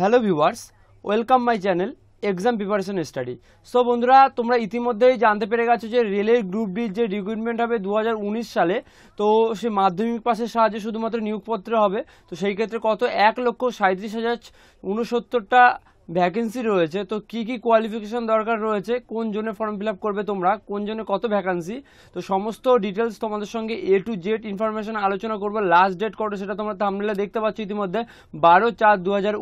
Hello viewers, welcome my channel exam preparation study so বন্ধুরা, তোমরা ইতিমধ্যেই জানতে পেরে গেছো যে রেলের গ্রুপ ডির যে রিক্রুটমেন্ট হবে দু হাজার উনিশ সালে, তো সে মাধ্যমিক পাসের সাহায্যে শুধুমাত্র নিয়োগপত্র হবে, তো সেই ক্ষেত্রে কত? এক লক্ষ সাঁত্রিশ হাজার উনসত্তরটা ভ্যাকেন্সি রয়েছে, তো কি কি কোয়ালিফিকেশন দরকার রয়েছে, কোন জন্য ফর্ম ফিল করবে তোমরা, কোন জন্য কত ভ্যাকান্সি তো সমস্ত ডিটেলস তোমাদের সঙ্গে এ টু জেড ইনফরমেশন আলোচনা করব। লাস্ট ডেট কত সেটা তোমরা থামলে দেখতে পাচ্ছ ইতিমধ্যে। বারো চার দু হাজার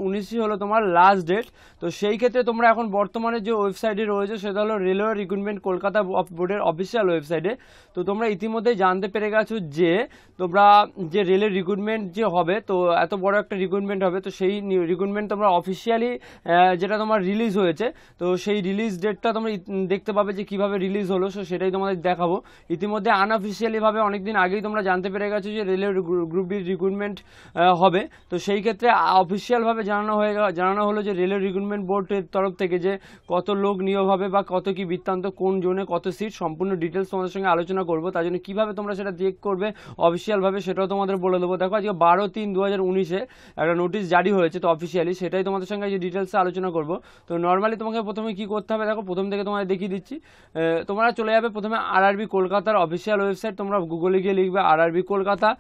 হলো তোমার লাস্ট ডেট তো সেই ক্ষেত্রে তোমরা এখন বর্তমানে যে ওয়েবসাইটে রয়েছে, সেটা হলো রেলওয়ে রিক্রুটমেন্ট কলকাতা বোর্ডের অফিসিয়াল ওয়েবসাইটে তো তোমরা ইতিমধ্যে জানতে পেরে গেছো যে, তোমরা যে রেলের রিক্রুটমেন্ট যে হবে, তো এত বড় একটা রিক্রুটমেন্ট হবে, তো সেই রিক্রুটমেন্ট তোমরা অফিসিয়ালি যেটা তোমার রিলিজ হয়েছে, তো সেই রিলিজ ডেটটা তোমরা দেখতে পাবে যে কীভাবে রিলিজ হলো সো সেটাই তোমাদের দেখাবো। ইতিমধ্যে আনঅফিসিয়ালি ভাবে অনেকদিন আগেই তোমরা জানতে পেরে গেছো যে রেলের গ্রুপ ডি রিক্রুটমেন্ট হবে। তো সেই ক্ষেত্রে অফিসিয়াল ভাবে জানানো হয়ে জানানো হলো যে রেলের রিক্রুটমেন্ট বোর্ডের তরফ থেকে যে কত লোক নিয়োগ হবে বা কত কি বৃত্তান্ত, কোন জোনে কত সিট সম্পূর্ণ ডিটেলস তোমাদের সঙ্গে আলোচনা করব। তার জন্য কীভাবে তোমরা সেটা চেক করবে অফিসিয়াল ভাবে সেটাও তোমাদের বলে দেবো। দেখো, আজকে বারো তিন দু হাজার উনিশে একটা নোটিশ জারি হয়েছে, তো অফিসিয়ালি সেটাই তোমাদের সঙ্গে যে ডিটেলসে আলোচনা করব। তো নর্মালি তোমাকে প্রথমে কি করতে হবে? দেখো, প্রথম থেকে তোমাদের দেখিয়ে দিচ্ছি। তোমরা চলে যাবে প্রথমে আরআরবি কলকাতার অফিসিয়াল ওয়েবসাইট তোমরা গুগলে গিয়ে লিখবে আরআরবি কলকাতা।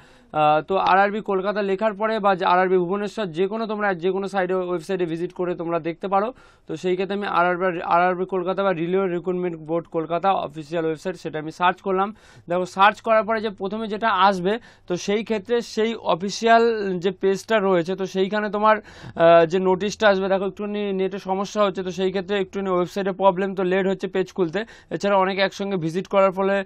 তো আরআরবি কলকাতা লেখার পরে বা আরআরবি ভুবনেশ্বর, যে কোনো তোমরা যে কোনো সাইডে ওয়েবসাইটে ভিজিট করে তোমরা দেখতে পারো। তো সেই ক্ষেত্রে আমি আরআরবি আরআরবি কলকাতা বা railway recruitment board Kolkata official website সেটা আমি সার্চ করলাম। দেখো সার্চ করার পরে যে প্রথমে যেটা আসবে, তো সেই ক্ষেত্রে সেই অফিসিয়াল যে পেজটা রয়েছে, তো সেইখানে তোমার যে নোটিশটা আসবে, দেখো একটুখানি নেটে সমস্যা হচ্ছে, তো সেই ক্ষেত্রে একটুখানি ওয়েবসাইটে প্রবলেম তো লেট হচ্ছে পেজ খুলতে। এছাড়া অনেকে একসঙ্গে ভিজিট করার ফলে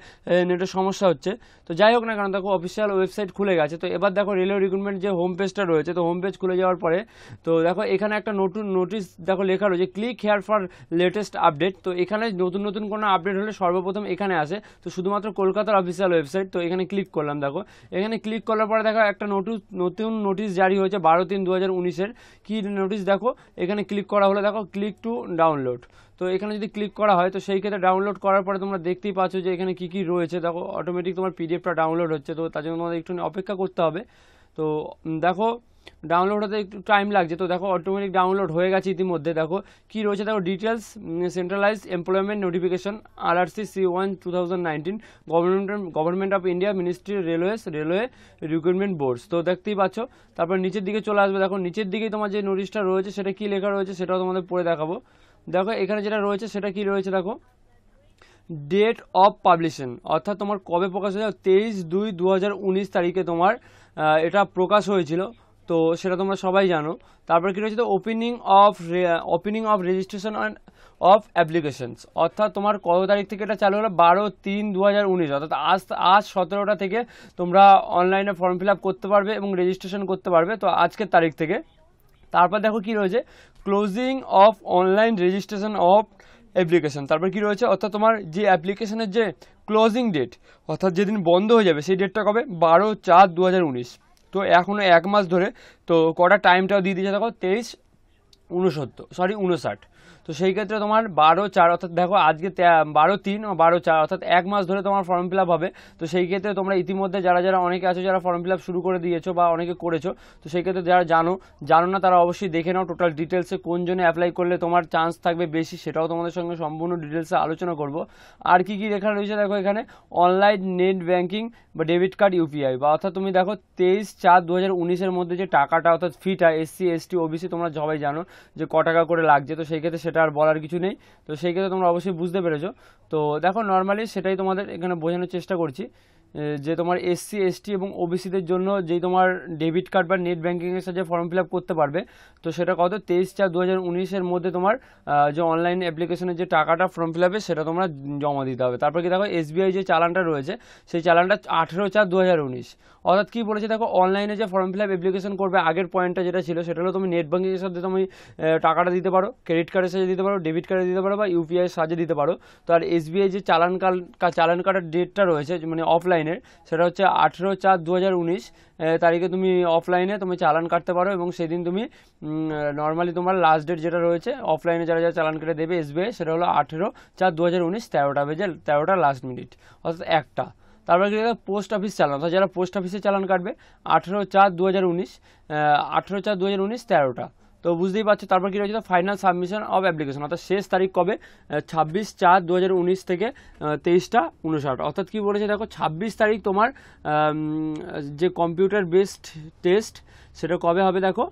নেটের সমস্যা হচ্ছে। তো যাই হোক না কারণ দেখো অফিসিয়াল ওয়েবসাইট খুলে গেছে। তো এবার দেখো রেলওয়ে রিক্রুটমেন্ট যে হোম পেজটা রয়েছে, তো হোম পেজ খুলে যাওয়ার পরে, তো দেখো এখানে একটা নতুন নোটিশ দেখো লেখা রয়েছে click here for latest update তো এখানে নতুন নতুন কোনো আপডেট হলে সর্বপ্রথম এখানে আসে। তো শুধুমাত্র কলকাতার অফিসিয়াল ওয়েবসাইট তো এখানে ক্লিক করলাম দেখো। এখানে ক্লিক করার পরে দেখো একটা নতুন নতুন নোটিশ জারি হয়েছে বারো তিন দু হাজার উনিশের। কী নোটিশ দেখো? এখানে ক্লিক করা হলে দেখো ক্লিক টু ডাউনলোড তো এখানে যদি ক্লিক করা হয়, তো সেই ক্ষেত্রে ডাউনলোড করার পরে তোমরা দেখতেই পাচ্ছ যে এখানে কী কী রয়েছে। দেখো অটোমেটিক তোমার পিডিএফটা ডাউনলোড হচ্ছে, তো তার জন্য তোমাদের একটু অপেক্ষা করতে হবে। তো দেখো ডাউনলোড হতে একটু টাইম লাগছে। তো দেখো অটোমেটিক ডাউনলোড হয়ে গেছে ইতিমধ্যে। দেখো, কি রয়েছে? দেখো details centralise employment notification RRC C one two thousand nineteen government government of India ministry railways railway recruitment boards তো দেখতেই পাচ্ছ, তারপর নিচের দিকে চলে আসবে। দেখো, নিচের দিকেই তোমার যে নোটিশটা রয়েছে, সেটা কি লেখা রয়েছে সেটাও তোমাদের পড়ে দেখাবো। দেখো, এখানে যেটা রয়েছে, সেটা কি রয়েছে? দেখো ডেট অফ পাবলিশন অর্থাৎ তোমার কবে প্রকাশ হয়েছে? তেইশ দুই দু তারিখে তোমার এটা প্রকাশ হয়েছিল। তো সেটা তোমরা সবাই জানো। তারপর কি রয়েছে? তো opening of opening of registration and of applications অর্থাৎ তোমার কত তারিখ থেকে এটা চালু হলো? বারো তিন দু হাজার উনিশ। অর্থাৎ আজ আজ সতেরোটা থেকে তোমরা অনলাইনে ফর্ম ফিল আপ করতে পারবে এবং রেজিস্ট্রেশন করতে পারবে। তো আজকের তারিখ থেকে। তারপর দেখো কি রয়েছে? Closing of online registration of application তারপর কি রয়েছে? অর্থাৎ তোমার যে অ্যাপ্লিকেশনের যে ক্লোজিং ডেট অর্থাৎ যেদিন বন্ধ হয়ে যাবে, সেই ডেটটা কবে? বারো চার দু হাজার উনিশ। তো এখনও এক মাস ধরে, তো কটা টাইমটাও দিয়ে দিয়েছে দেখো, তেইশ উনসত্তর সরি উনষাট তো সেই ক্ষেত্রে তোমার বারো, চার, অর্থাৎ দেখো আজকে বারো, তিন ও বারো, চার, অর্থাৎ এক মাস ধরে তোমার ফর্ম ফিল হবে। তো সেই ক্ষেত্রে তোমরা ইতিমধ্যে যারা যারা অনেকে আছো যারা ফর্ম ফিল শুরু করে দিয়েছ বা অনেকে করেছ, তো সেই ক্ষেত্রে যারা জানো জানো না তারা অবশ্যই দেখে নাও টোটাল ডিটেলসে কোন জন্য অ্যাপ্লাই করলে তোমার চান্স থাকবে বেশি, সেটাও তোমাদের সঙ্গে সম্পূর্ণ ডিটেলসে আলোচনা করব। আর কি কি লেখা রয়েছে দেখো এখানে? অনলাইন নেট ব্যাঙ্কিং বা ডেবিট কার্ড ইউপিআই বা অর্থাৎ তুমি দেখো তেইশ চার দু হাজার মধ্যে যে টাকাটা, অর্থাৎ ফিটা এসসি এসটি ওবিসি তোমরা সবাই জানো যে ক টাকা করে লাগছে। তো সেই ক্ষেত্রে সেটা আর বলার কিছু নেই। তো সেই ক্ষেত্রে তোমরা অবশ্যই বুঝতে পেরেছ। তো দেখো নর্মালি সেটাই তোমাদের এখানে বোঝানোর চেষ্টা করছি। যে তোমার এসসি এসটি এবং ওবিসিদের জন্য যেই তোমার ডেবিট কার্ড বা নেট ব্যাঙ্কিংয়ের সাথে ফর্ম ফিল করতে পারবে। তো সেটা কত? তেইশ চার দু হাজার মধ্যে তোমার যে অনলাইন অ্যাপ্লিকেশনের যে টাকাটা ফর্ম ফিল সেটা তোমরা জমা দিতে হবে। তারপর কি দেখো? এসবিআই যে চালানটা রয়েছে, সেই চালানটা আঠেরো চার দু অর্থাৎ কি বলেছে দেখো? অনলাইনে যে ফর্ম ফিল আপ অ্যাপ্লিকেশন করবে, আগের পয়েন্টটা যেটা ছিল, সেটা হলো তুমি নেট ব্যাঙ্কিংয়ের সাথে তুমি টাকাটা দিতে পারো। ক্রেডিট কার্ডের সাহায্যে দিতে পারো ডেবিট কার্ডে দিতে পারো বা ইউপিআই এর সাহায্যে দিতে পারো। তো আর এসবিআই যে চালান কাল চালান কাটার ডেটটা রয়েছে মানে মানে অফলাইনের সেটা হচ্ছে আঠেরো চার দু তারিখে তুমি অফলাইনে তুমি চালান কাটতে পারো এবং সেদিন তুমি নর্মালি তোমার লাস্ট ডেট যেটা রয়েছে অফলাইনে যারা যারা চালান কেটে দেবে এসবিআই সেটা হলো আঠেরো চার দু হাজার উনিশ, তেরোটা বেজে, তেরোটা লাস্ট মিনিট অর্থাৎ একটা। তারপরে কি পোস্ট অফিস চালান, অর্থাৎ যারা পোস্ট অফিসে চালান কাটবে, আঠেরো চার দু হাজার উনিশ আঠেরো চার দু হাজার উনিশ, তেরোটা। তো বুঝতেই পারছ, তারপর কি রয়েছে ফাইনাল সাবমিশন অফ অ্যাপ্লিকেশন অর্থাৎ শেষ তারিখ কবে? ছাব্বিশ চার দু থেকে তেইশটা উনষাট। অর্থাৎ কি বলেছে দেখো, ছাব্বিশ তারিখ তোমার যে কম্পিউটার বেসড টেস্ট সেটা কবে হবে দেখো?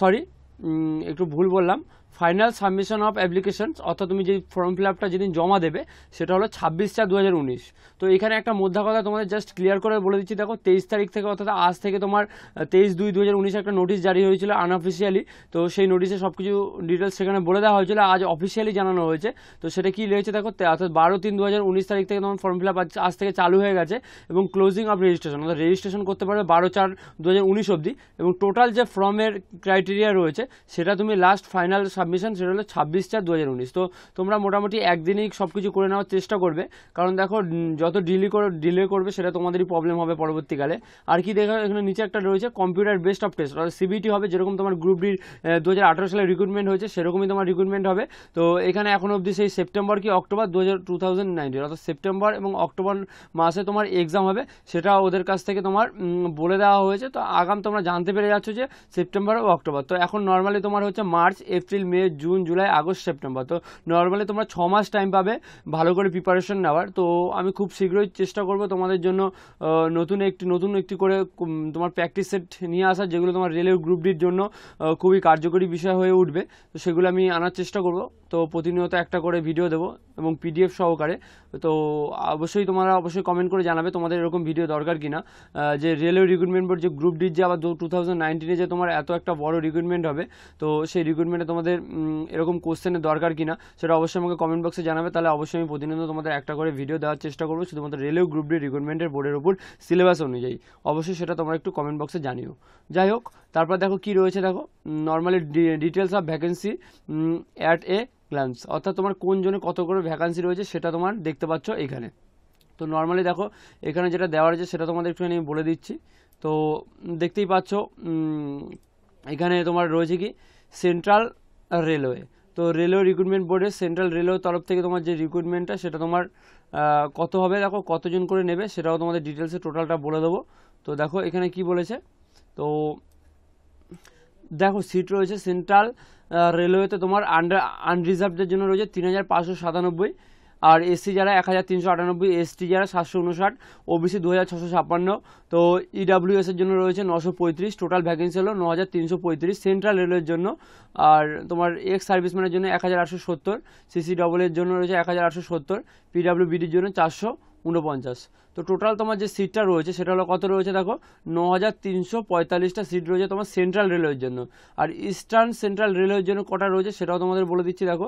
সরি একটু ভুল বললাম। ফাইনাল সাবমিশন অফ অ্যাপ্লিকেশন অর্থাৎ তুমি যে ফর্ম ফিল আপটা যেদিন জমা দেবে, সেটা হলো ছাব্বিশ চার দু তো এখানে একটা মধ্যা কথা তোমাদের জাস্ট ক্লিয়ার করে বলে দিচ্ছি, দেখো, তেইশ তারিখ থেকে, অর্থাৎ আজ থেকে তোমার তেইশ দুই দু একটা নোটিশ জারি হয়েছিল আনঅফিসিয়ালি তো সেই নোটিশে সব কিছু ডিটেলস সেখানে বলে দেওয়া হয়েছিল, আজ অফিসিয়ালি জানানো হয়েছে। তো সেটা কি রয়েছে দেখো অর্থাৎ বারো তিন দু তারিখ থেকে তোমার ফর্ম ফিল আপ আজ থেকে চালু হয়ে গেছে এবং ক্লোজিং অফ রেজিস্ট্রেশন অর্থাৎ রেজিস্ট্রেশন করতে পারবে বারো চার দু অবধি। এবং টোটাল যে ফর্মের ক্রাইটেরিয়া রয়েছে, সেটা তুমি লাস্ট ফাইনাল সাবমিশন সেটা হলো ছাব্বিশ চার দু তো তোমরা মোটামুটি একদিনেই সব কিছু করে নেওয়ার চেষ্টা করবে। কারণ দেখো যত ডিলে করে ডিলে করবে সেটা তোমাদেরই প্রবলেম হবে পরবর্তীকালে। আর কি দেখো, এখানে নিচে একটা রয়েছে কম্পিউটার বেস্ট অফ টেস্ট অর্থাৎ সিবিটি হবে যেরকম তোমার গ্রুপ ডির দু হাজার আঠারো সালে রিক্রুটমেন্ট হয়েছে, সেরকমই তোমার রিক্রুটমেন্ট হবে। তো এখানে এখন অবধি সেই সেপ্টেম্বর কি অক্টোবর? দু হাজার টু থাউজেন্ড অর্থাৎ সেপ্টেম্বর এবং অক্টোবর মাসে তোমার এক্সাম হবে। সেটা ওদের কাছ থেকে তোমার বলে দেওয়া হয়েছে। তো আগাম তোমরা জানতে পেরে যাচ্ছ যে সেপ্টেম্বর ও অক্টোবর। তো এখন নর্মালি তোমার হচ্ছে March, April May, June, July, August, September. তো নর্মালি তোমরা ছ মাস টাইম পাবে ভালো করে প্রিপারেশন নেওয়ার। তো আমি খুব শীঘ্রই চেষ্টা করব তোমাদের জন্য নতুন একটি নতুন একটি করে তোমার প্র্যাকটিস সেট নিয়ে আসার, যেগুলো তোমার রেলের গ্রুপ ডির জন্য খুবই কার্যকরী বিষয় হয়ে উঠবে। তো সেগুলো আমি আনার চেষ্টা করব। তো প্রতিনিয়ত একটা করে ভিডিও দেবো এবং পিডিএফ সহকারে। তো অবশ্যই তোমরা অবশ্যই কমেন্ট করে জানাবে তোমাদের এরকম ভিডিও দরকার কিনা। যে রেলওয়ে রিক্রুটমেন্ট বোর্ড যে গ্রুপ ডির যে আবার টু থাউজেন্ড নাইনটিনে যে তোমার এত একটা বড় রিক্রুটমেন্ট হবে, তো সেই রিক্রুটমেন্টে তোমাদের এরকম কোশ্চেনের দরকার কিনা, সেটা অবশ্যই আমাকে কমেন্ট বক্সে জানাবে। তাহলে অবশ্যই আমি প্রতিনিয়ত তোমাদের একটা করে ভিডিও দেওয়ার চেষ্টা করব, শুধুমাত্র রেলওয়ে গ্রুপ ডি রিক্রুটমেন্টের বোর্ডের উপর সিলেবাস অনুযায়ী। অবশ্যই সেটা তোমরা একটু কমেন্ট বক্সে জানিও। যাই হোক, তারপর দেখো কি রয়েছে, দেখো। Normally details of vacancy at a glance অর্থাৎ তোমার কোন জনে কত করে ভ্যাকান্সি রয়েছে, সেটা তোমার দেখতে পাচ্ছ এখানে। তো নর্মালি দেখো, এখানে যেটা দেওয়া রয়েছে, সেটা তোমাদের একটুখানি বলে দিচ্ছি। তো দেখতেই পাচ্ছ এখানে তোমার রয়েছে কি সেন্ট্রাল রেলওয়ে তো রেলওয়ে রিক্রুটমেন্ট বোর্ডের সেন্ট্রাল রেলওয়ে তরফ থেকে তোমার যে রিক্রুটমেন্টটা সেটা তোমার কত হবে দেখো, কতজন করে নেবে সেটাও তোমাদের ডিটেলসে টোটালটা বলে দেবো। তো দেখো এখানে কি বলেছে? তো দেখো সিট রয়েছে সেন্ট্রাল রেলওয়েতে তোমার আন্ডার আনরিজার্ভদের জন্য রয়েছে তিন হাজার পাঁচশো সাতানব্বই। আর এসসি যারা এক হাজার তিনশো আটানব্বই, এসটি যারা সাতশো উনষাট, ওবিসি দু হাজার ছশো ছাপ্পান্ন, তো ইডাব্লিউএস এর জন্য রয়েছে নশো পঁয়ত্রিশ টোটাল ভ্যাকেন্সি হলো ন হাজার তিনশো পঁয়ত্রিশ সেন্ট্রাল রেলওয়ের জন্য। আর তোমার এক্স সার্ভিসম্যানের জন্য এক হাজার আটশো সত্তর সিসি ডবলের জন্য রয়েছে এক হাজার আটশো সত্তর পিডাব্লিউবিডির জন্য চারশো। উনপঞ্চাশ তো টোটাল তোমার যে সিটটা রয়েছে, সেটা হলো কত রয়েছে দেখো? ন হাজার তিনশো পঁয়তাল্লিশটা সিট রয়েছে তোমার সেন্ট্রাল রেলওয়ের জন্য। আর ইস্টার্ন সেন্ট্রাল রেলওয়ের জন্য কটা রয়েছে, সেটাও তোমাদের বলে দিচ্ছি দেখো।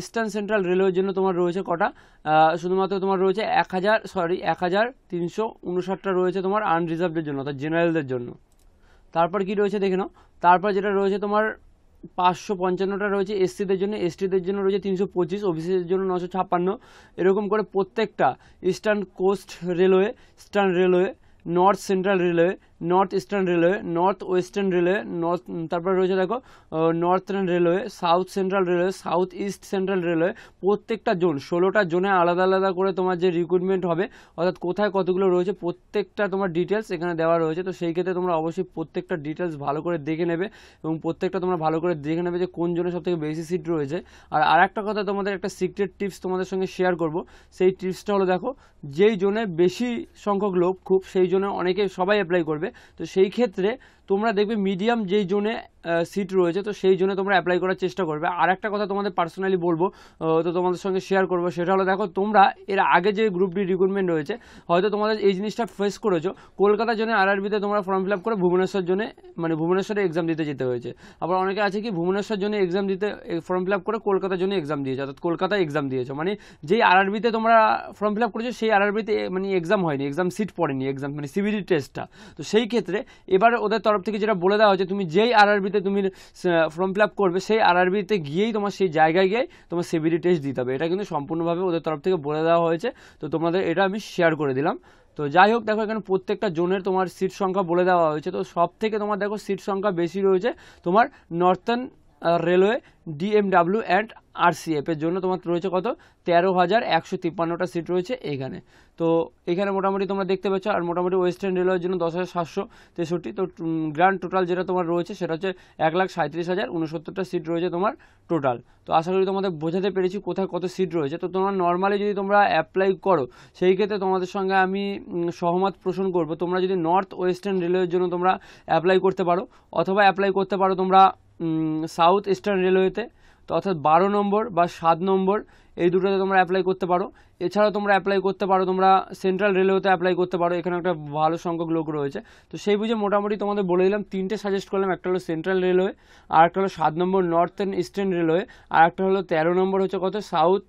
ইস্টার্ন সেন্ট্রাল রেলওয়ের জন্য তোমার রয়েছে কটা? শুধুমাত্র তোমার রয়েছে এক হাজার সরি এক হাজার তিনশো উনষাটটা রয়েছে তোমার আনরিজার্ভদের জন্য, অর্থাৎ জেনারেলদের জন্য। তারপর কি রয়েছে দেখে নাও। তারপর যেটা রয়েছে তোমার পাঁচশো পঞ্চান্নটা রয়েছে এসসিদের জন্য, এসটিদের জন্য রয়েছে তিনশো পঁচিশ, ওবিসিদের জন্য নশো ছাপ্পান্ন। এরকম করে প্রত্যেকটা eastern coast railway, eastern railway, north central railway north eastern railway north western railway north তারপরে রয়েছে দেখো northern railway south central railway south east central railway প্রত্যেকটা জোন, ষোলোটা জোনে আলাদা আলাদা করে তোমার যে রিক্রুটমেন্ট হবে, অর্থাৎ কোথায় কতগুলো রয়েছে, প্রত্যেকটা তোমার ডিটেলস এখানে দেওয়া রয়েছে, তো সেই ক্ষেত্রে তোমরা অবশ্যই প্রত্যেকটা ডিটেলস ভালো করে দেখে নেবে এবং প্রত্যেকটা তোমরা ভালো করে দেখে নেবে যে কোন জোনে সব থেকে বেশি সিট রয়েছে। আর আরেকটা কথা তোমাদের একটা সিক্রেট টিপস তোমাদের সঙ্গে শেয়ার করব, সেই টিপসটা হলো দেখো, যেই জোনে বেশি সংখ্যক লোক খুব, সেই জোনে অনেকে সবাই অ্যাপ্লাই করবে তো সেই ক্ষেত্রে তোমরা দেখবে মিডিয়াম যেই জোনে সিট রয়েছে, তো সেই জন্য তোমরা অ্যাপ্লাই করার চেষ্টা করবে। আর একটা কথা তোমাদের পার্সোনালি বলব তো তোমাদের সঙ্গে শেয়ার করব, সেটা হলো দেখো, তোমরা এর আগে যে গ্রুপ ডি রিক্রুটমেন্ট রয়েছে, হয়তো তোমাদের এই জিনিসটা ফেস করেছ কলকাতার জন্য আরআরবিতে তোমরা ফর্ম ফিল আপ করে ভুবনেশ্বর জন্য মানে ভুবনেশ্বরে এক্সাম দিতে যেতে হয়েছে। আবার অনেকে আছে কি, ভুবনেশ্বর জন্য এক্সাম দিতে ফর্ম ফিল আপ করে কলকাতার জন্য এক্সাম দিয়েছে, অর্থাৎ কলকাতায় এক্সাম দিয়েছ। মানে যেই আরআরবিতে তোমরা ফর্ম ফিল আপ করেছ, সেই আর আরআরবিতে মানে এক্সাম হয়নি এক্সাম সিট পড়েনি এক্সাম মানে সিবিডি টেস্টটা তো সেই ক্ষেত্রে এবার ওদের তরফ থেকে যেটা বলে দেওয়া হয়েছে, তুমি যেই আরআরবিতে তুমি ফর্ম ফিল আপ করবে, সেই আরআরবিতে গিয়েই তোমার সেই জায়গায় গিয়ে তোমার সিবিডি টেস্ট দিতে হবে। এটা কিন্তু সম্পূর্ণভাবে ওদের তরফ থেকে বলে দেওয়া হয়েছে। তো তোমাদের এটা আমি শেয়ার করে দিলাম। তো যাই হোক, দেখো এখানে প্রত্যেকটা জোনের তোমার সিট সংখ্যা বলে দেওয়া হয়েছে। তো সব থেকে তোমার দেখো সিট সংখ্যা বেশি রয়েছে তোমার Northern Railway DMW and RCF এর জন্য তোমার রয়েছে কত? তেরো হাজার একশো তিপ্পান্নটা সিট রয়েছে এইখানে তো এখানে মোটামুটি তোমরা দেখতে পাচ্ছ, আর মোটামুটি ওয়েস্টার্ন রেলওয়ের জন্য দশ হাজার সাতশো তেষট্টি। তো গ্র্যান্ড টোটাল যেটা তোমার রয়েছে সেটা হচ্ছে এক লাখ সাঁত্রিশ হাজার উনসত্তরটা সিট রয়েছে তোমার টোটাল তো আশা করি তোমাদের বোঝাতে পেরেছি কোথায় কত সিট রয়েছে। তো তোমার নর্মালি যদি তোমরা অ্যাপ্লাই করো, সেই ক্ষেত্রে তোমাদের সঙ্গে আমি সহমত পোষণ করব। তোমরা যদি নর্থ ওয়েস্টার্ন রেলওয়ের জন্য তোমরা অ্যাপ্লাই করতে পারো, অথবা অ্যাপ্লাই করতে পারো তোমরা সাউথ ইস্টার্ন রেলওয়েতে তো অর্থাৎ বারো নম্বর বা সাত নম্বর, এই দুটোতে তোমরা অ্যাপ্লাই করতে পারো। এছাড়াও তোমরা অ্যাপ্লাই করতে পারো, তোমরা সেন্ট্রাল রেলওয়েতে অ্যাপ্লাই করতে পারো, এখানে একটা ভালো সংখ্যক লোক রয়েছে। তো সেই বুঝে মোটামুটি তোমাদের বলে দিলাম, তিনটে সাজেস্ট করলাম, একটা হলো সেন্ট্রাল রেলওয়ে আর একটা হলো সাত নম্বর নর্থ ইস্টার্ন রেলওয়ে আর একটা হলো তেরো নম্বর হচ্ছে কত? সাউথ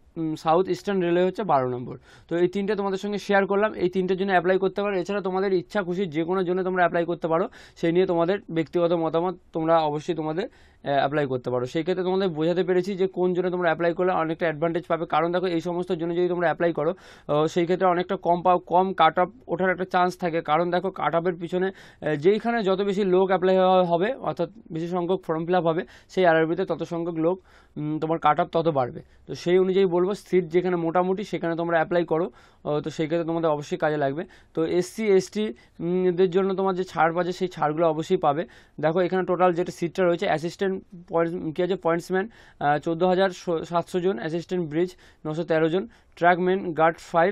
সাউথ ইস্টার্ন রেলওয়ে হচ্ছে বারো নম্বর। তো এই তিনটে তোমাদের সঙ্গে শেয়ার করলাম, এই তিনটের জন্য অ্যাপ্লাই করতে পারো। এছাড়া তোমাদের ইচ্ছা, খুশি যে কোনো জন্য তোমরা অ্যাপ্লাই করতে পারো, সেই নিয়ে তোমাদের ব্যক্তিগত মতামত তোমরা অবশ্যই তোমাদের অ্যাপ্লাই করতে পারো। সেই ক্ষেত্রে তোমাদের বোঝাতে পেরেছি যে কোন জন্য তোমরা অ্যাপ্লাই করলে অনেকটা অ্যাডভান্টেজ পাবে। কারণ দেখো, এই সমস্ত জন্য যদি তোমরা অ্যাপ্লাই করো। সেই ক্ষেত্রে অনেকটা কম পাও, কম কাট আপ ওঠার একটা চান্স থাকে। কারণ দেখো কাট আপের পিছনে যেইখানে যত বেশি লোক অ্যাপ্লাই হবে, অর্থাৎ বেশি সংখ্যক ফর্ম ফিল হবে, সেই আরবিতে তত সংখ্যক লোক তোমার কাট আপ তত বাড়বে। তো সেই অনুযায়ী বলব সিট যেখানে মোটামুটি সেখানে তোমরা অ্যাপ্লাই করো। তো সেই ক্ষেত্রে তোমাদের অবশ্যই কাজে লাগবে। তো এসসি এসটি দের জন্য তোমার যে ছাড় পাচ্ছে সেই ছাড়গুলো অবশ্যই পাবে। দেখো এখানে টোটাল যেটা সিটটা রয়েছে অ্যাসিস্ট্যান্ট পয়েন্ট কী আছে? পয়েন্টসম্যান চোদ্দ হাজার সাতশো জন অ্যাসিস্ট্যান্ট ব্রিজ নশো তেরো জন। ট্র্যাকম্যান গার্ড ফাইভ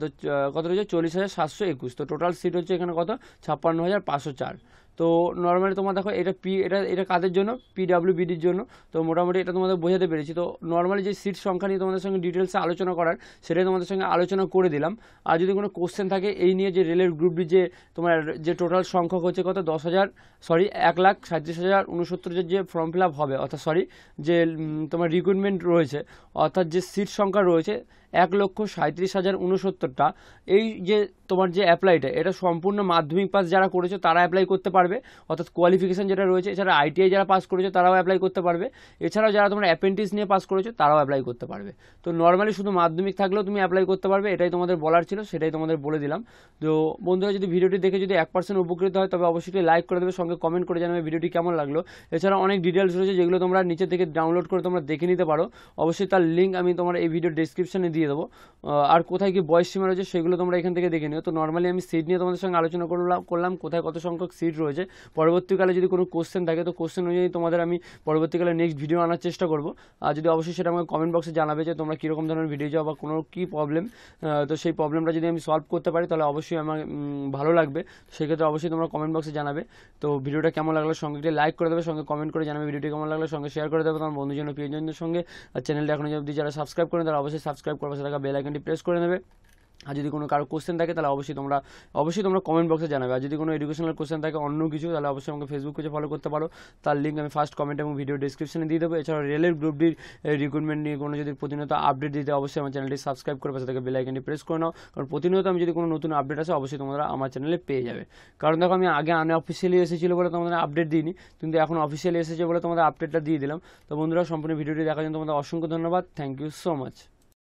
তো কত রয়েছে? চল্লিশ হাজার সাতশো একুশ। তো টোটাল সিট হচ্ছে এখানে কত? ছাপ্পান্ন হাজার পাঁচশো চার। তো নর্মালি তোমার দেখো এটা পি এটা এটা কাদের জন্য? পিডাব্লিউবিডির জন্য। তো মোটামুটি এটা তোমাদের বোঝাতে পেরেছি। তো নর্মালি যে সিট সংখ্যা নিয়ে তোমাদের সঙ্গে ডিটেলসে আলোচনা করার, সেটাই তোমাদের সঙ্গে আলোচনা করে দিলাম। আর যদি কোনো কোশ্চেন থাকে, এই নিয়ে যে রেলের গ্রুপ ডি যে তোমার যে টোটাল সংখ্যক হচ্ছে কত? দশ হাজার সরি এক লাখ সাঁত্রিশ হাজার উনসত্তরের যে ফর্ম ফিল আপ হবে, অর্থাৎ সরি যে তোমার রিক্রুটমেন্ট রয়েছে, অর্থাৎ যে সিট সংখ্যা রয়েছে, এক লক্ষ সাঁত্রিশ হাজার উনসত্তরটা। এই যে তোমার যে অ্যাপ্লাইটা এটা সম্পূর্ণ মাধ্যমিক পাস যারা করেছে, তারা অ্যাপ্লাই করতে পারবে অর্থাৎ কোয়ালিফিকেশন যেটা রয়েছে, এছাড়া আইটিআই যারা পাস করেছে, তারাও অ্যাপ্লাই করতে পারবে। এছাড়াও যারা তোমরা অ্যাপেন্টিস নিয়ে পাস করেছ, তারাও অ্যাপ্লাই করতে পারবে। তো নর্মালি শুধু মাধ্যমিক থাকলেও তুমি অ্যাপ্লাই করতে পারবে, এটাই তোমাদের বলার ছিল, সেটাই তোমাদের বলে দিলাম। তো বন্ধুরা, যদি ভিডিওটি দেখে যদি এক পার্সেন্ট উপকৃত হয়, তবে অবশ্যই লাইক করে দেবে, সঙ্গে কমেন্ট করে জানাবে ভিডিওটি কেমন লাগল। এছাড়া অনেক ডিটেলস রয়েছে যেগুলো তোমরা নিচে থেকে ডাউনলোড করে তোমরা দেখে নিতে পারো। অবশ্যই তার লিঙ্ক আমি তোমার এই ভিডিও ডিসক্রিপশনে দিয়ে দেবো। আর কোথায় কি বয়স সীমা রয়েছে, সেগুলো তোমরা এখান থেকে দেখে নিও। তো নর্মালি আমি সিট নিয়ে তোমাদের সঙ্গে আলোচনা করলাম করলাম, কোথায় কত সংখ্যক সিট রয়েছে। পরবর্তীকালে যদি কোনো কোশ্চেন থাকে, তো কোশ্চেন অনুযায়ী তোমাদের আমি পরবর্তীকালে নেক্সট ভিডিও আনার চেষ্টা করব। আর যদি অবশ্যই সেটা আমাকে কমেন্ট বক্সে জানাবে যে তোমরা কীরকম ধরনের ভিডিও চাও বা কোনো কী প্রবলেম তো সেই প্রবলেমটা যদি আমি সলভ করতে পারি, তাহলে অবশ্যই আমার ভালো লাগবে। সেক্ষেত্রে অবশ্যই তোমরা কমেন্ট বক্সে জানাবে। তো ভিডিওটা কেমন লাগল সঙ্গে লাইক করে দেবে, সঙ্গে কমেন্ট করে জানাবে। ভিডিওটি কেমন লাগল সঙ্গে শেয়ার করে দেবে তোমার বন্ধুজন প্রিয়জনদের সঙ্গে। আর চ্যানেলটা এখনও যদি যারা সাবস্ক্রাইব করেন, তারা অবশ্যই সাবস্ক্রাইব করবে সেটা বেল আইকনটি প্রেস করে নেবে। আর যদি কোনো কারও কোশ্চেন থাকে, তাহলে অবশ্যই তোমরা অবশ্যই তোমরা কমেন্ট বক্সে জানাবে। আর যদি কোনো এডুকেশনাল কোশ্চেন থাকে, অন্য কিছু, তাহলে অবশ্যই আমাকে ফেসবুক পেজে ফলো করতে পারো। তার লিঙ্ক আমি ফার্স্ট কমেন্ট এবং ভিডিও ডিসক্রিপশনে দিয়ে দেবো। এছাড়া রেলের গ্রুপ ডির রিক্রুটমেন্ট নিয়ে কোনো যদি প্রতিনিয়ত আপডেট দিতে, অবশ্যই আমার চ্যানেলটি সাবস্ক্রাইব করে পাশে থেকে বেল আইকনটি প্রেস করে নাও। কারণ প্রতিনিয়ত আমি যদি কোনো নতুন আপডেট আসে, অবশ্যই তোমরা আমার চ্যানেলে পেয়ে যাবে। কারণ দেখো, আমি আগে আনঅফিসিয়ালি এসেছিল বলে তোমাদের আপডেট দিইনি, কিন্তু এখন অফিসিয়ালি এসেছে বলে তোমাদের আপডেটটা দিয়ে দিলাম। তো বন্ধুরা, সম্পূর্ণ ভিডিওটি দেখার জন্য তোমাদের অসংখ্য ধন্যবাদ। Thank you so much